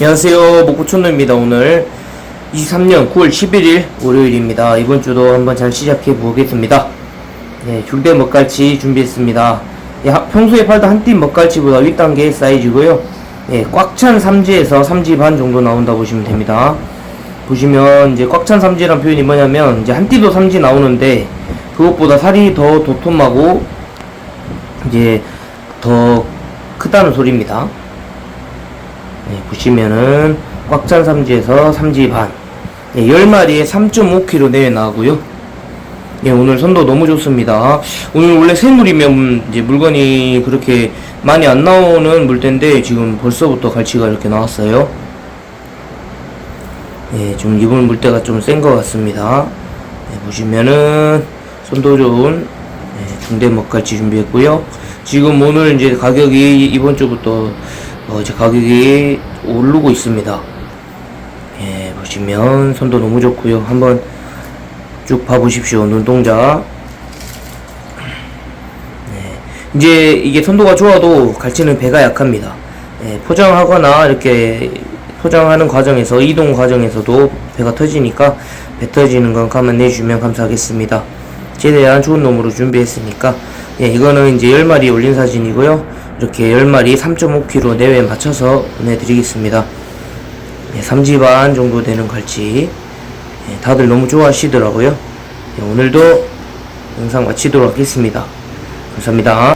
안녕하세요. 목구촌노입니다. 오늘 23년 9월 11일 월요일입니다. 이번 주도 한번 잘 시작해 보겠습니다. 네, 중대 먹갈치 준비했습니다. 예, 하- 평소에 팔던 한띠 먹갈치보다 윗단계 사이즈고요. 예, 꽉찬 삼지에서 삼지 반 정도 나온다 보시면 됩니다. 보시면 이제 꽉 찬 삼지란 표현이 뭐냐면 이제 한 띠도 삼지 나오는데 그것보다 살이 더 도톰하고 이제 더 크다는 소리입니다 네, 보시면은 꽉찬 삼지에서 삼지 반. 네, 10마리에 3.5kg 내외 나오고요. 예, 오늘 선도 너무 좋습니다. 오늘 원래 새물이면 이제 물건이 그렇게 많이 안 나오는 물때인데 지금 벌써부터 갈치가 이렇게 나왔어요. 예, 좀 이번 물때가 좀 센 것 같습니다. 예, 보시면은 선도 좋은 예, 중대 먹갈치 준비했고요 지금 오늘 이제 가격이 이번 주부터 어, 이제 가격이 오르고 있습니다. 예, 보시면 선도 너무 좋고요. 한번 쭉 봐보십시오. 눈동자. 네, 이제 이게 선도가 좋아도 갈치는 배가 약합니다. 예, 포장하거나 이렇게 포장하는 과정에서 이동 과정에서도 배가 터지니까 배 터지는 건 감안해 주면 감사하겠습니다. 최대한 좋은 놈으로 준비했으니까 예, 이거는 이제 10마리 올린 사진이고요. 이렇게 10마리 3.5kg 내외 맞춰서 보내드리겠습니다. 예, 3지 반 정도 되는 갈치 예, 다들 너무 좋아하시더라고요. 예, 오늘도 영상 마치도록 하겠습니다. 감사합니다.